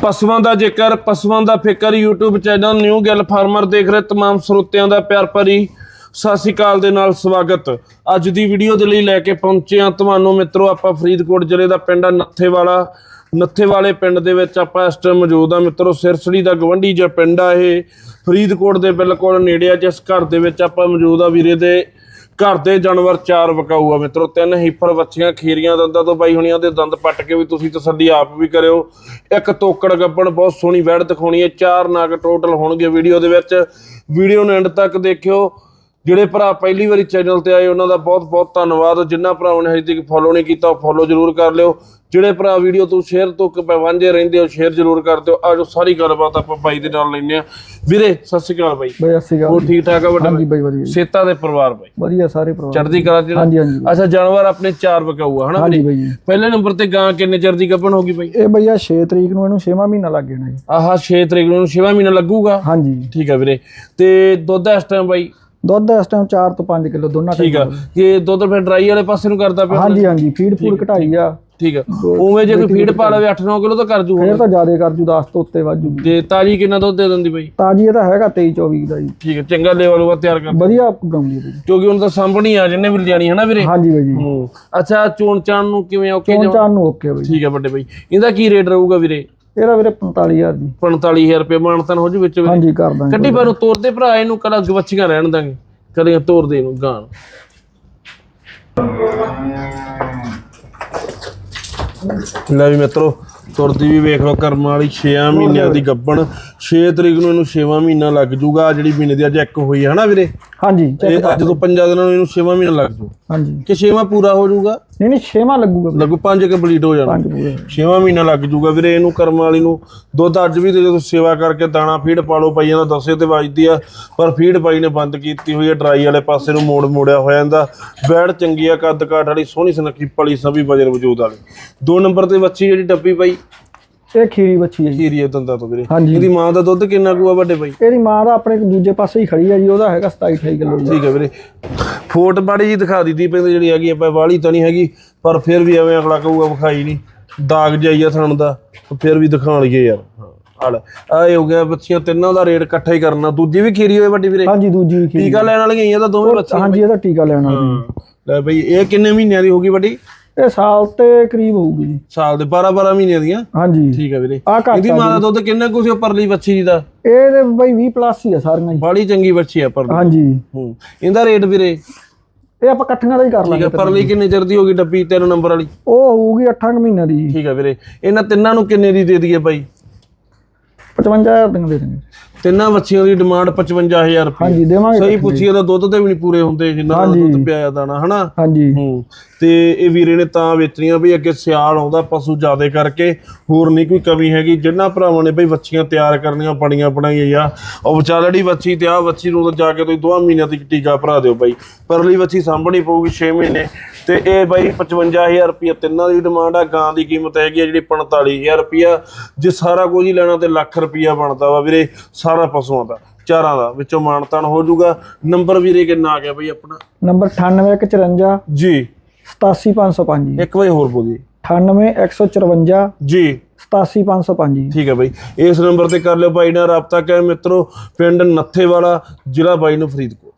ਪਸ਼ੂਆਂ ਦਾ ਜ਼ਿਕਰ ਪਸ਼ੂਆਂ ਦਾ ਫਿਕਰ YouTube channel new Gill farmer ਦੇਖ ਰਹੇ तमाम ਸਰੋਤਿਆਂ ਦਾ ਪਿਆਰ ਭਰੀ ਸਤਿ ਸ਼੍ਰੀ ਅਕਾਲ ਦੇ ਨਾਲ ਸਵਾਗਤ ਅੱਜ ਦੀ ਵੀਡੀਓ ਦੇ ਲਈ ਲੈ ਕੇ ਪਹੁੰਚੇ ਹਾਂ ਤੁਹਾਨੂੰ ਮਿੱਤਰੋ ਆਪਾਂ ਫਰੀਦਕੋਟ ਜ਼ਿਲ੍ਹੇ ਦਾ ਪਿੰਡ ਆ ਨੱਥੇਵਾਲਾ ਨੱਥੇਵਾਲੇ ਪਿੰਡ ਦੇ ਵਿੱਚ ਆਪਾਂ ਇਸ ਟਾਈਮ ਮੌਜੂਦ ਆ ਮਿੱਤਰੋ ਸਿਰਸੜੀ ਦਾ ਗਵੰਡੀ ਜਿਹਾ ਪਿੰਡ ਆ ਇਹ ਫਰੀਦਕੋਟ ਦੇ ਬਿਲਕੁਲ ਨੇੜੇ ਆ ਜਿਸ ਘਰ ਦੇ ਵਿੱਚ ਆਪਾਂ ਮੌਜੂਦ ਆ ਵੀਰੇ ਦੇ ਘਰ ਦੇ ਜਾਨਵਰ ਚਾਰ ਵਿਕਾਊ ਆ ਮਿੱਤਰੋ, ਤਿੰਨ ਹੀਫਰ ਵੱਛੀਆਂ ਖੀਰੀਆਂ ਦੰਦਾਂ ਤੋਂ ਬਾਈ ਹੁਣੀਆਂ ਦੇ ਦੰਦ ਪੱਟ ਕੇ ਵੀ ਤੁਸੀਂ ਤਸੱਲੀ ਆਪ ਵੀ ਕਰਿਓ। ਇੱਕ ਤੋਕੜ ਗੱਬਣ ਬਹੁਤ ਸੋਹਣੀ ਵੈੜ ਦਿਖਾਉਣੀ ਹੈ, ਚਾਰ ਨਾਗ ਟੋਟਲ ਹੋਣਗੇ ਵੀਡੀਓ ਦੇ ਵਿੱਚ। ਵੀਡੀਓ ਨੂੰ ਐਂਡ ਤੱਕ ਦੇਖਿਓ। ਜਿਹੜੇ ਭਰਾ ਪਹਿਲੀ ਵਾਰੀ ਚੈਨਲ ਤੇ ਆਏ ਉਹਨਾਂ ਦਾ ਬਹੁਤ ਬਹੁਤ ਧੰਨਵਾਦ। ਜਿਨ੍ਹਾਂ ਭਰਾਵਾਂ ਨੇ ਹਜੇ ਤੱਕ ਫੋਲੋ ਨਹੀਂ ਕੀਤਾ ਫੋਲੋ ਜ਼ਰੂਰ ਕਰ ਲਿਓ। ਜਿਹੜੇ ਭਰਾ ਵੀਡੀਓ ਤੋਂ ਸ਼ੇਅਰ ਤੋਂ ਵਾਂਝੇ ਰਹਿੰਦੇ ਹੋ ਸ਼ੇਅਰ ਜ਼ਰੂਰ ਕਰ ਦਿਓ। ਆਜੋ ਸਾਰੀ ਗੱਲਬਾਤ ਆਪਾਂ ਬਾਈ ਦੇ ਨਾਲ ਲੈਂਦੇ ਆ ਵੀਰੇ ਸਤਿ ਸ਼੍ਰੀ ਅਕਾਲ ਬਾਈ। ਬਈ ਅਸੀਂ ਗਾ ਹੋਰ ਠੀਕ ਠਾਕ ਆ ਵੱਡਾ ਹਾਂਜੀ ਬਈ? ਵਧੀਆ। ਸੇਤਾ ਦੇ ਪਰਿਵਾਰ ਬਾਈ। ਵਧੀਆ ਸਾਰੇ ਪਰਿਵਾਰ। ਚੜ੍ਹਦੀ ਕਲਾ ਚ ਹਾਂਜੀ ਹਾਂਜੀ। ਅੱਛਾ ਜਾਨਵਰ ਆਪਣੇ ਚਾਰ ਵਿਕਾਊ ਆ ਹਨਾ ਹਾਂਜੀ? ਬਈ? ਪਹਿਲੇ ਨੰਬਰ ਤੇ ਗਾਂ ਕਿੰਨੇ ਚਿਰ ਦੀ ਗੱਭਣ ਹੋ ਗਈ ਬਾਈ? ਇਹ ਬਈਆ 6 ਤਰੀਕ ਨੂੰ ਇਹਨੂੰ 6ਵਾਂ ਮਹੀਨਾ ਲੱਗ ਜਾਣਾ ਜੀ। ਆਹਾ 6 ਤਰੀਕ ਨੂੰ 6ਵਾਂ ਮਹੀਨਾ ਲੱਗੂਗਾ? ਹਾਂਜੀ। ਠੀਕ ਆ ਵੀਰੇ। ਤੇ ਦੁੱਧ ਇਸ ਟਾਈਮ ਬਾਈ? ਦੁੱਧ ਇਸ ਟਾਈਮ 4 ਤੋਂ 5 ਕਿਲੋ ਦੋਨਾਂ ਠੀਕ ਆ। ਕਿ ਦੁੱਧ ਫਿਰ ਡਰਾਈ ਵਾਲੇ ਪਾਸੇ ਨੂੰ ਕਰਦਾ ਪਿਆ ਹਾਂਜੀ ਹਾਂਜੀ ਫੀਡ ਫੂਡ ਘਟਾਈ ਆ। ਠੀਕ ਆ। ਉਵੇਂ ਜੇ ਕੋਈ ਫੀਡ ਪਾ ਲਵੇ 8-9 ਕਿਲੋ ਤਾਂ ਕਰ ਜੂ ਫੇਰ ਤਾਂ ਜ਼ਿਆਦਾ ਕਰ ਜੂ 10 ਤੋਂ ਉੱਤੇ ਜੂਗੀ ਤੇ ਤਾਜੀ ਕਿੰਨਾ ਦੁੱਧ ਦੇ ਦਿੰਦੀ ਬਾਈ? ਤਾਜੀ ਇਹਦਾ ਹੈਗਾ 23 24 ਦਾ ਜੀ। ਠੀਕ ਹੈ ਚੰਗਾ ਲੈਵਲ ਉਹ ਤਿਆਰ ਕਰ। ਵਧੀਆ ਬਣਾਉਂਦੀ ਹੈ ਬਈ। ਕਿਉਂਕਿ ਹੁਣ ਤਾਂ ਸਾਂਭਣੀ ਆ ਜਿੰਨੇ ਵੀ ਲਿਆਣੀ ਹੈ ਨਾ ਵੀਰੇ? ਹਾਂਜੀ ਬਈ ਜੀ। ਅੱਛਾ ਚੋਣ ਚਾਣ ਨੂੰ ਕਿਵੇਂ ਓਕੇ ਚੋਣ ਚਾਨ ਨੂੰ ਓਕੇ ਬਈ। ਠੀਕ ਹੈ ਵੱਡੇ ਬਾਈ। ਇਹਦਾ ਕੀ ਰੇਟ ਰਹੂਗਾ ਵੀਰੇ? ਇਹਦਾ ਵੀਰੇ 45000 ਜੀ। 45000 ਰੁਪਏ ਮਾਨਤਨ ਹੋ ਜੂ ਵਿੱਚ ਵੀਰੇ। ਹਾਂਜੀ ਕਰ ਦਾਂਗੇ। ਕੱਢੀ ਪਰ ਨੂੰ ਤੋਰਦੇ ਭਰਾ ਇਹਨੂੰ ਕਲਾ ਗਵੱਚੀਆਂ ਰਹਿਣ ਦਾਂਗੇ। ਕਦੇ ਤੋਰਦੇ ਇਹਨੂੰ ਗਾਂ ਨੂੰ। ਲੈ ਵੀ ਮਿੱਤਰੋ ਤੁਰਦੀ ਵੀ ਵੇਖ ਲਓ ਕਰਮ ਵਾਲੀ 6 ਮਹੀਨਿਆਂ ਦੀ ਗੱਬਣ। 6 ਤਰੀਕ ਨੂੰ ਇਹਨੂੰ 6ਵਾਂ ਮਹੀਨਾ ਲੱਗ ਜੂਗਾ ਜਿਹੜੀ ਮਹੀਨੇ ਦੀ ਅੱਜ ਇੱਕ ਹੋਈ ਹੈ ਹਨਾ ਵੀਰੇ? ਹਾਂਜੀ ਇਹ ਅੱਜ ਤੋਂ 5 ਦਿਨਾਂ ਨੂੰ ਇਹਨੂੰ 6ਵਾਂ ਮਹੀਨਾ ਲੱਗ ਜੂ। ਹਾਂਜੀ। ਕਿ 6ਵਾਂ ਪੂਰਾ ਹੋ ਜੂਗਾ? ਨਹੀਂ ਨਹੀਂ 6ਵਾਂ ਲੱਗੂਗਾ ਲੱਗੂ 5 ਕੰਪਲੀਟ ਹੋ ਜਾਣਾ। ਪੰਜ ਪੂਰੇ 6ਵਾਂ ਮਹੀਨਾ ਲੱਗ ਜੂਗਾ ਵੀਰੇ ਇਹਨੂੰ ਕਰਮ ਵਾਲੀ ਨੂੰ। ਦੁੱਧ ਅੱਜ ਵੀ ਤੇ ਜਦੋਂ ਸੇਵਾ ਕਰਕੇ ਦਾਣਾ ਫੀਡ ਪਾ ਲਓ ਪਈਆਂ ਦਾ ਦੱਸੇ ਤੇ ਵੱਜਦੀ ਆ ਪਰ ਫੀਡ ਪਾਈ ਨੇ ਬੰਦ ਕੀਤੀ ਹੋਈ ਹੈ ਡਰਾਈ ਵਾਲੇ ਪਾਸੇ ਨੂੰ ਮੋੜ ਮੋੜਿਆ ਹੋਇਆ ਜਾਂਦਾ ਬੈੜ ਚੰਗੀ ਆ ਕੱਦ ਕਾਠ ਵਾਲੀ ਸੋਹਣੀ ਸੁਨੱਖੀ ਪਲੀ ਸਭੀ ਵਜਨ ਵਜੂਦ ਵਾਲੀ। ਦੋ ਨੰਬਰ ਤੇ ਬੱਚੀ ਜਿਹੜੀ ਡੱਬੀ ਪਈ ਇਹ ਖੀਰੀ ਬੱਚੀ ਹੈ ਜੀ। ਖੀਰੀ ਦੰਦਾਂ ਤੋਂ ਵੀਰੇ। ਹਾਂਜੀ। ਇਹਦੀ ਮਾਂ ਦਾ ਦੁੱਧ ਕਿੰਨਾ ਕੁ ਆ ਵੱਡੇ ਬਾਈ? ਇਹਦੀ ਮਾਂ ਦਾ ਆਪਣੇ ਦੂਜੇ ਪਾਸੇ ਹੀ ਖੜੀ ਹੈ ਜੀ ਉਹਦਾ ਹੈਗਾ 27 28 ਕਿਲੋ ਠੀਕ ਹੈ ਵੀਰੇ। ਫੋਟ ਬਾੜੀ ਜੀ ਦਿਖਾ ਦਿੱਤੀ ਪੈਂਦੀ ਜਿਹੜੀ ਹੈਗੀ ਆਪਾਂ ਵਾਲੀ ਤਾਂ ਨਹੀਂ ਹੈਗੀ ਪਰ ਫਿਰ ਵੀ ਐਵੇਂ ਅਗਲਾ ਕਹੂਗਾ ਵਿਖਾਈ ਨਹੀਂ। ਦਾਗ ਜਾਈਆ ਥਣ ਦਾ ਫਿਰ ਵੀ ਦਿਖਾ ਲਈਏ ਯਾਰ। ਹਾਂ ਆ ਇਹ ਹੋ ਗਿਆ ਬੱਚੀਆਂ ਤਿੰਨਾਂ ਦਾ ਰੇਟ ਇਕੱਠਾ ਹੀ ਕਰਨਾ। ਦੂਜੀ ਵੀ ਖੀਰੀ ਹੋਏ ਵੱਡੀ ਵੀਰੇ? ਹਾਂਜੀ ਦੂਜੀ ਵੀ ਖੀਰੀ। ਟੀਕਾ ਲੈਣ ਵਾਲੀਆਂ ਹੀ ਆ ਤਾਂ ਦੋਵੇਂ ਬੱਚੀਆਂ ਹਾਂਜੀ ਇਹਦਾ ਟੀਕਾ ਲੈਣ ਵਾਲੀ ਲੈ ਬਈ ਇਹ ਕਿੰਨੇ ਮਹੀਨਿਆਂ ਦੀ ਹੋਗੀ ਵੱਡੀ? ਇਹ ਸਾਲ ਤੇ ਕਰੀਬ ਹੋਊਗੀ ਜੀ। ਸਾਲ ਦੇ 12 12 ਮਹੀਨਿਆਂ ਦੀਆਂ? ਹਾਂਜੀ। ਠੀਕ ਹੈ ਵੀਰੇ। ਆ ਘੱਟ ਇਹਦੀ ਮਾਂ ਦਾ ਦੁੱਧ ਕਿੰਨਾ ਕੁ ਸੀ ਉਹ ਪਰਲੀ ਬੱਚੀ ਦਾ? ਇਹ ਤੇ ਬਈ 20 ਪਲੱਸ ਹੀ ਆ ਸਾਰੀਆਂ ਜੀ। ਬਾੜੀ ਚੰਗੀ ਬੱਚੀ ਆ ਪਰਲੀ ਹਾਂਜੀ। ਹੂੰ। ਇਹਦਾ ਰੇਟ ਵੀਰੇ? ਇਹ ਆਪਾਂ ਇਕੱਠੀਆਂ ਦਾ ਹੀ ਕਰ ਠੀਕ ਲਾਂਗੇ। ਹੈ ਪਰਲੀ ਕਿੰਨੇ ਚਿਰ ਦੀ ਹੋਗੀ ਡੱਬੀ? 3 ਨੰਬਰ ਵਾਲੀ। ਉਹ ਹੋਊਗੀ 8 ਮਹੀਨਿਆਂ ਦੀ ਠੀਕ ਹੈ ਵੀਰੇ। ਇਹਨਾਂ ਤਿੰਨਾਂ ਨੂੰ ਕਿੰਨੇ ਦੀ ਦੇ ਦਈਏ ਬਾਈ? 55000 ਦੀਆਂ ਦੇ ਦਾਂਗੇ ਤਿੰਨਾਂ ਬੱਚੀਆਂ ਦੀ ਡਿਮਾਂਡ 55000 ਰੁਪਏ। ਹਾਂਜੀ ਦੇਵਾਂਗੇ ਸਹੀ ਪੁੱਛੀ ਉਹਦਾ ਦੁੱਧ ਤੇ ਵੀ ਨਹੀਂ ਪੂਰੇ ਹੁੰਦੇ ਜਿੰਨਾ ਦਾ ਹਾਂਜੀ। ਦੁੱਧ ਪਿਆਇਆ ਦਾਣਾ ਹਨਾ? ਹਾਂਜੀ। ਹੂੰ। ਤੇ ਇਹ ਵੀਰੇ ਨੇ ਤਾਂ ਵੇਚਣੀਆਂ ਵੀ ਅੱਗੇ ਸਿਆਲ ਆਉਂਦਾ ਪਸ਼ੂ ਜ਼ਿਆਦੇ ਕਰਕੇ। ਹੋਰ ਨਹੀਂ ਕੋਈ ਕਮੀ ਹੈਗੀ। ਜਿੰਨਾ ਭਰਾਵਾਂ ਨੇ ਬਈ ਬੱਚੀਆਂ ਤਿਆਰ ਕਰਨੀਆਂ ਪੜੀਆਂ ਪੜਾਈਆਂ ਆ। ਉਹ ਵਿਚਾਲੜੀ ਬੱਚੀ ਤੇ ਆ ਬੱਚੀ ਨੂੰ ਤਾਂ ਜਾ ਕੇ ਤੁਸੀਂ ਦੋਵਾਂ ਮਹੀਨਿਆਂ ਤੱਕ ਟੀਕਾ ਭਰਾ ਦਿਓ ਬਾਈ। ਪਰਲੀ ਬੱਚੀ ਸਾਂਭਣੀ ਪਊਗੀ 6 ਮਹੀਨੇ। ਤੇ ਇਹ ਬਾਈ 55000 ਰੁਪਏ ਤਿੰਨਾਂ ਦੀ ਡਿਮਾਂਡ ਆ ਗਾਂ ਦੀ ਕੀਮਤ ਹੈਗੀ ਆ ਜਿਹੜੀ 45000 ਰੁਪਿਆ ਜੇ ਸਾਰਾ ਕੁਝ ਹੀ ਲੈਣਾ ਤੇ ਲੱਖ ਰੁਪਿਆ ਬਣਦਾ ਵਾ ਵੀਰੇ ਸਾਰਾ ਪਸ਼ੂਆਂ ਦਾ ਚਾਰਾਂ ਦਾ ਵਿੱਚੋਂ ਮਾਨਤਾਨ ਹੋ ਜਾਊਗਾ। ਨੰਬਰ ਵੀਰੇ ਕਿੰਨਾ ਆ ਗਿਆ ਬਈ ਆਪਣਾ? ਨੰਬਰ 98154 ਜੀ। 87505 ਜੀ ਇੱਕ ਵਾਰੀ ਹੋਰ ਬੋਲੀਏ। 98154 ਜੀ। 87505 ਜੀ ਠੀਕ ਹੈ ਬਾਈ। ਇਸ ਨੰਬਰ ਤੇ ਕਰ ਲਿਓ ਬਾਈ ਨਾਲ ਰਾਬਤਾ ਕਰ ਮਿੱਤਰੋ ਪਿੰਡ ਨੱਥੇਵਾਲਾ ਜ਼ਿਲ੍ਹਾ ਬਾਈ ਨੂੰ ਫਰੀਦਕੋਟ।